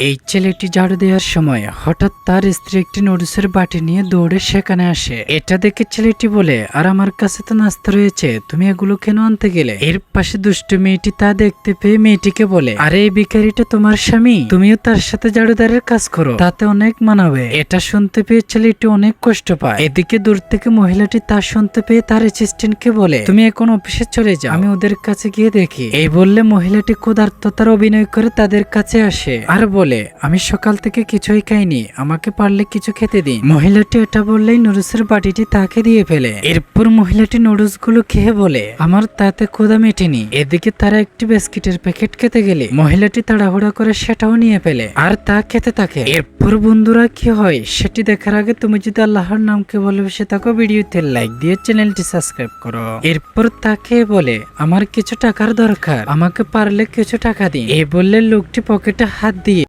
এই ছেলেটি ঝাড়ু দেওয়ার সময় হঠাৎ তার স্ত্রী একটি নুডলসের বাটি নিয়ে দৌড়ে সেখানে আসে। এটা দেখে ছেলেটি বলে, আর আমার কাছে তো নাস্তা রয়েছে, তুমি এগুলো কেন আনতে গেলে? এর পাশে দুষ্টু মেয়েটি তা দেখতে পেয়ে মেয়েটিকে বলে, আরে এই ভিখারিটা তোমার স্বামী, তুমিও তার সাথে ঝাড়ুদারের কাজ করো, তাতে অনেক মানাবে এটা শুনতে পেয়ে ছেলেটি অনেক কষ্ট পায়। এদিকে দূর থেকে মহিলাটি তা শুনতে পেয়ে তার অ্যাসিস্ট্যান্টকে বলে, তুমি এখন অফিসে চলে যাও, আমি ওদের কাছে গিয়ে দেখি। এই বললে মহিলাটি ক্ষুধার্ততার অভিনয় করে তাদের কাছে আসে। আর বলে আমি সকাল থেকে কিছুই খাইনি, আমাকে পারলে কিছু খেতে দিন। মহিলাটি এটা বললেই নুডলসের বাটিটি তাকে দিয়ে ফেলে। এরপর মহিলাটি নুডলসগুলো খেয়ে বলে, আমার তাতে ক্ষুধা মেটেনি, এদিকে তারা একটি বিস্কিটের প্যাকেট খেতে গেলে। মহিলাটি তাড়াহুড়া করে সেটাও নিয়ে ফেলে, আর তা খেতে থাকে। এরপর বন্ধুরা কি হয়, সেটি দেখার আগে তুমি যদি আল্লাহর নামকে ভালোবেসে থাকো, ভিডিওতে লাইক দিয়ে চ্যানেলটি সাবস্ক্রাইব করো। এরপর তাকে বলে, আমার কিছু টাকার দরকার, আমাকে পারলে কিছু টাকা দিন। এই বললে লোকটি পকেটে হাত দিয়ে